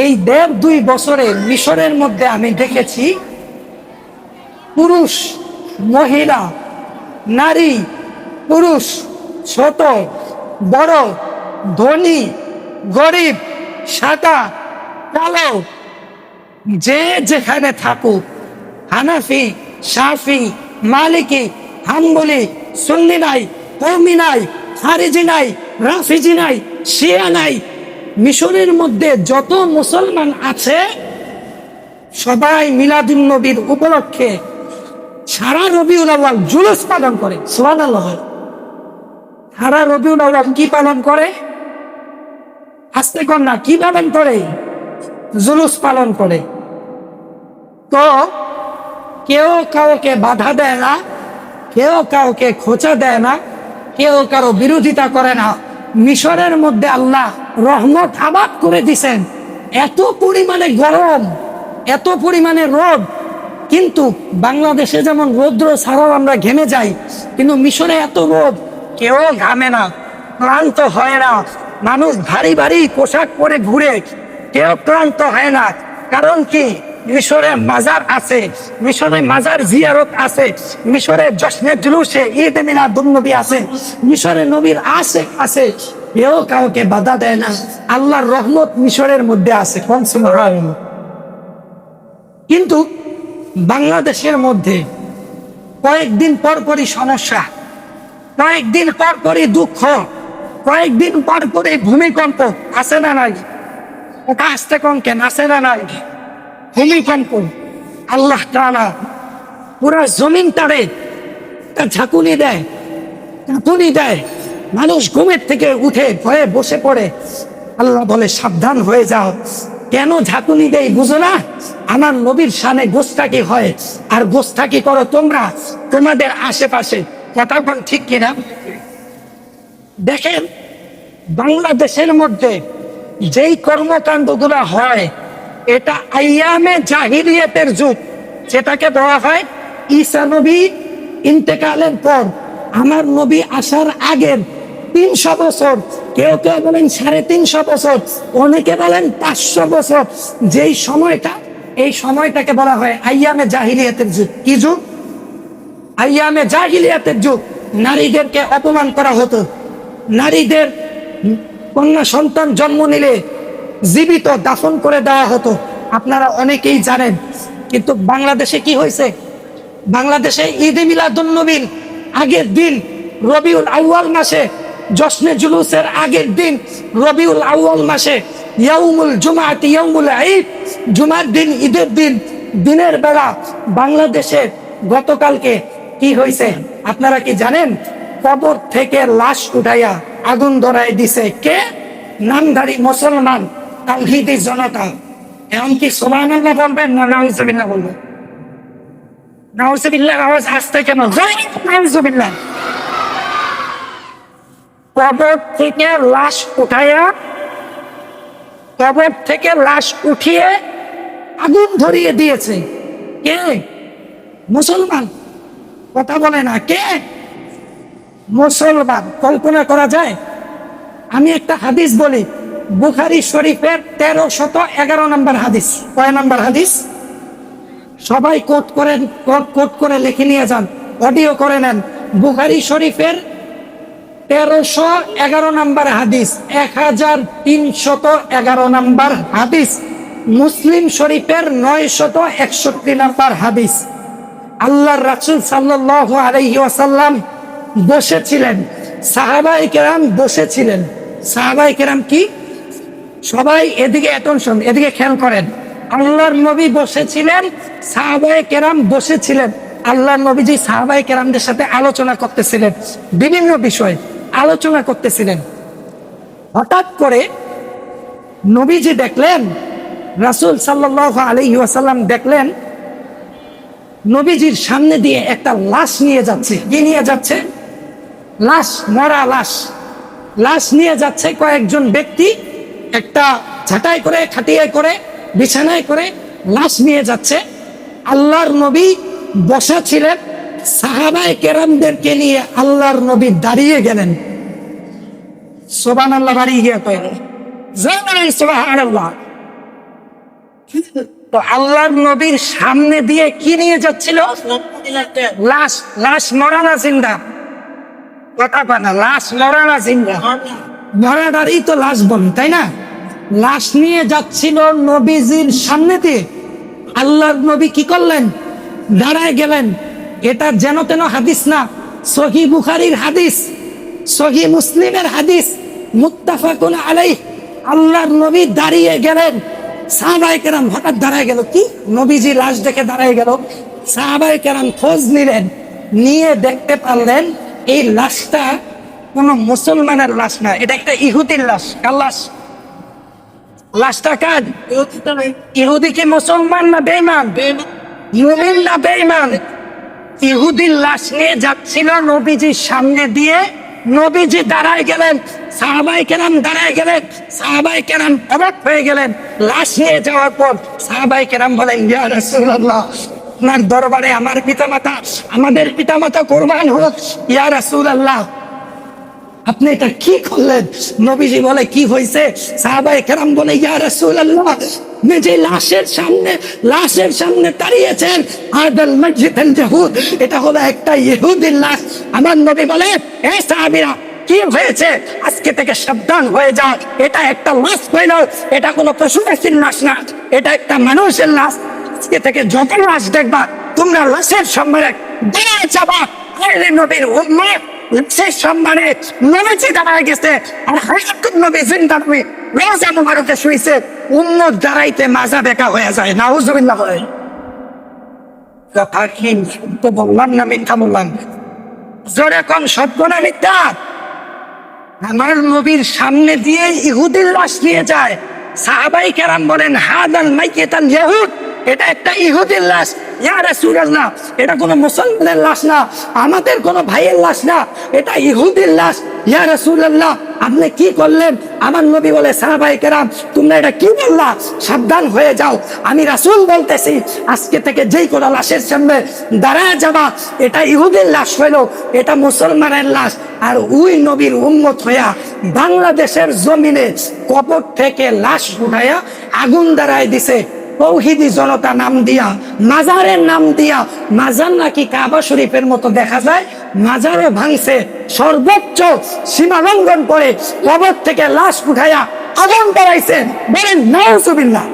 এই দেড় দুই বছরে মিশরের মধ্যে আমি দেখেছি পুরুষ, মহিলা, নারী, পুরুষ, ছোট, বড়, ধনী, গরিব, সাদা, কালো, যে যেখানে থাকুক, হানাফি, সাফি, মালিকি, হাম্বলি, সুন্নি নাই, কৌমি নাই হারিজি নাই, রাফিজি নাই, শিয়া নাই মিশরের মধ্যে যত মুসলমান আছে, সবাই মিলাদুন নবীর উপলক্ষে সারা রবিউল আউয়াল জুলুস পালন করে, সুবহানাল্লাহ। সারা রবিউল আউয়াল কি পালন করে? আস্তে কন্যা কি পালন করে? জুলুস পালন করে। তো কেউ কাউকে বাধা দেয় না, কেউ কাউকে খোঁচা দেয় না, কেউ কারও বিরোধিতা করে না। মিশরের মধ্যে আল্লাহ রহমত আবাদ করে দিছেন। এত পরিমাণে গরম, এত পরিমাণে রোদ। কিন্তু বাংলাদেশে যেমন রৌদ্র, ছাড়াও আমরা ঘেমে যাই, কিন্তু মিশরে এত রোদ, কেউ ঘামে না, ক্লান্ত হয় না। মানুষ ভারী ভারী পোশাক পরে ঘুরে, কেউ ক্লান্ত হয় না। কারণ কি? মিশরে মাজার আছে মিশরে মাজার জিয়ারত আছে মিশরে জশ্নে জুলুসে ঈদ মিলাদুন নবী আছে মিশরে নবীর আছে আছে, কেউ কাউকে বাধা দেয় না। আল্লাহর রহমত মিশরের মধ্যে আছে। কিন্তু বাংলাদেশের মধ্যে কয়েকদিন পর পরই সমস্যা, কয়েকদিন পর পরই দুঃখ, কয়েকদিন পর পরই ভূমিকম্প, আছে না নাই? ওটা আসতে কম কেন আছে না নাই? ভূমিকম্প। আল্লাহ পুরা জমিন তারে তার ঝাঁকুনি দেয় ঝাঁকুনি দেয়। মানুষ ঘুমের থেকে উঠে ভয়ে বসে পড়ে। আল্লাহ বলে, সাবধান হয়ে যাও। কেন ঝাঁকুনি দেই বুঝো না? আমার নবীর সামনে গোস্তাকি হয়? আর গোস্তাকি করো তোমরা? তোমাদের আশেপাশে কথা বল ঠিক কিনা? দেখেন, বাংলাদেশের মধ্যে যেই কর্মকাণ্ডগুলো হয় এটা আইয়ামে জাহিরিয়াতের যুগ। যেটাকে বলা হয় ঈসা নবী ইন্তেকালের পর। আমার নবী আসার আগের তিনশো বছর, কেউ কেউ বলেন সাড়ে তিনশো বছর, অনেকে বলেন পাঁচশো বছর। যেই সময়টা, এই সময়টাকে বলা হয় আইয়ামে জাহিলিয়াতের যুগ। কি যুগ? আইয়ামে জাহিলিয়াতের যুগ। নারীদেরকে অপমান করা হতো। নারীদের কন্যা সন্তান জন্ম নিলে জীবিত দাফন করে দেওয়া হতো। আপনারা অনেকেই জানেন, কিন্তু বাংলাদেশে কি হয়েছে? বাংলাদেশে ঈদ মিলাদুন নবীর আগের দিন রবিউল আউয়াল মাসে, জশ্নে জুলুসের আগের দিন রবিউল আউয়াল মাসে, ইয়াউমুল জুমাত, ইয়াউমুল ঈদ, জুমার দিন, ঈদের দিন, দিনের বেলা বাংলাদেশে গতকালকে কি হয়েছে? আপনারা কি জানেন? কবর থেকে লাশ উঠাইয়া আগুন ধরাই দিছে কে? নামধারী মুসলমান তাওহীদি জনতা এমনকি বলবেন না নাউজুবিল্লাহ বলবেন? নাউজুবিল্লাহ আওয়াজ আসতে কেন? নাউজুবিল্লাহ। কবর থেকে লাশ উঠাইয়া কবর থেকে লাশ উঠিয়ে আগুন ধরিয়ে দিয়েছে? কে? মুসলমান? কথা বলে না। কে? মুসলমান। কল্পনা করা যায়? আমি একটা হাদিস বলি। বুখারি শরীফের তেরো শত এগারো নম্বর হাদিস। কয় নম্বর হাদিস? সবাই কোট করেন, কোট করে লিখে নিয়ে যান, অডিও করে নেন। বুখারি শরীফের তেরোশো এগারো নম্বর হাদিস, এক হাজার তিনশত এগারো নম্বর হাদিস। মুসলিম শরীফের নয় শত একষট্টি নম্বর হাদিস। আল্লাহর রাসুল সাল্লাহ আলহি ওয়াসাল্লাম বসেছিলেন। সাহাবাই কেরাম বসেছিলেন। সাহাবাই কেরাম কি? সবাই এদিকে অ্যাটেনশন এদিকে খেয়াল করেন। আল্লাহর নবী বসেছিলেন সাহাবাই কেরাম বসেছিলেন। আল্লাহর নবীজি সাহাবাই কেরামদের সাথে আলোচনা করতেছিলেন, বিভিন্ন বিষয়ে আলোচনা করতেছিলেন। হঠাৎ করে নবীজি দেখলেন, রাসূল সাল্লাহ আলহি ওয়াসাল্লাম দেখলেন, নবীজির সামনে দিয়ে একটা লাশ নিয়ে যাচ্ছে। কি নিয়ে যাচ্ছে? লাশ, মরা লাশ। লাশ নিয়ে যাচ্ছে কয়েকজন ব্যক্তি একটা ঝাঁটাই করে খাটিয়ে করে, বিছানায় করে লাশ নিয়ে যাচ্ছে। আল্লাহর নবী বসা ছিলেন। সাহাবায় কেরামদেরকে নিয়ে আল্লাহর নবী দাঁড়িয়ে গেলেন। সোবান আল্লাহ বাড়িয়ে গিয়ে কয়ে তো আল্লাহর নবীর সামনে দিয়ে কি নিয়ে যাচ্ছিল? লাশ লাশ মরা না জিন্দা। কথা পানা লাশ মরা না জিন্দা। মরাটারই তো লাশ বলে, তাই না? লাশ নিয়ে যাচ্ছিল নবীজির সামনে দিয়ে আল্লাহর নবী কি করলেন? দাঁড়ায় গেলেন। এটা যেন তেন হাদিস না, সহি বুখারির হাদিস, সহি মুসলিমের হাদিস, মুত্তাফাকুন আলাই আল্লাহর নবী দাঁড়িয়ে গেলেন। সাহাবাই কেরাম হঠাৎ দাঁড়ায় গেল কি? নবীজি লাশ দেখে দাঁড়ায় গেল। সাহাবাই কেরাম খোঁজ নিলেন, নিয়ে দেখতে পারলেন, এই লাশটা কোন মুসলমানের লাশ না, এটা একটা ইহুদির লাশ। কার লাশ? লাশটা কার? ইহুদি কি মুসলমান না বেইমান মুমিন না বেইমান ইহুদির লাশ নিয়ে যাচ্ছিল নবীজির সামনে দিয়ে, নবীজি দাঁড়ায় গেলেন সাহাবাই কেরাম দাঁড়ায় গেলেন সাহাবাই কেরাম অবাক হয়ে গেলেন। লাশ নিয়ে যাওয়ার পর সাহাবাই কেরাম বলেন, ইয়া রাসূলুল্লাহ, আপনার দরবারে আমার পিতামাতা, আমাদের পিতামাতা কোরবান হোক। ইয়া রাসূলুল্লাহ আপনি এটা কি করলেন? নবীজি বলে, কি হয়েছে সাহাবাই কেরাম বলে, ইয়া রাসূলুল্লাহ যে লাশের সামনে লাশের সামনে দাঁড়িয়েছেন, আদাল মসজিদ ইয়াহুদ, এটা হলো একটা ইহুদির লাশ। আমার নবী বলে, এ সাহাবীরা, কি হয়েছে? আজকে থেকে সাবধান হয়ে যাও। এটা একটা লাশ হইল, এটা কোনো পশু লাশ না, এটা একটা মানুষের লাশ। আজকে থেকে যত লাশ দেখবা, তোমরা লাশের সম্মানে দাঁড়িয়ে যাবা। আরে নবীর উম্মত সেই সম্মানে দাঁড়ায় গেছে। আর নবী জিন্দা নবী রোজা মুবারকে শুইছে। উম্মত দাঁড়াইতে মাজা বেকা হয়ে যায়। হয় না জোরে কম সামনে দিয়ে ইহুদির লাশ নিয়ে যায়। সাহাবাই কেরাম বলেন, হাদাল মাইকেতাল ইহুদ এটা একটা ইহুদির লাশ। ইয়া রাসূলুল্লাহ, এটা কোনো মুসলমানের লাশ না, আমাদের কোনো ভাইয়ের লাশ না, এটা ইহুদির লাশ। ইয়া রাসূলুল্লাহ, আপনি কি করলেন? আমার নবী বলে সাহাবাই কেরাম, তোমরা এটা কি বললা? সাবধান হয়ে যাও। আমি রাসূল বলতেছি, আজকে থেকে যেই কোনো লাশের সামনে দাঁড়ায় যাবা, এটা ইহুদির লাশ হইল, এটা মুসলমানের লাশ। আর ওই নবীর উম্মত হইয়া বাংলাদেশের জমিনে কবর থেকে লাশ উঠাইয়া আগুন দাঁড়ায় দিছে। তৌহিদি জনতা নাম দিয়া, মাজারের নাম দিয়া, মাজার নাকি কাবা শরীফের মতো দেখা যায় মাজারে ভাঙছে, সর্বোচ্চ সীমা লঙ্ঘন করে কবর থেকে লাশ উঠাইয়া আগুন করাইছেন বলেন, নাউজুবিল্লাহ।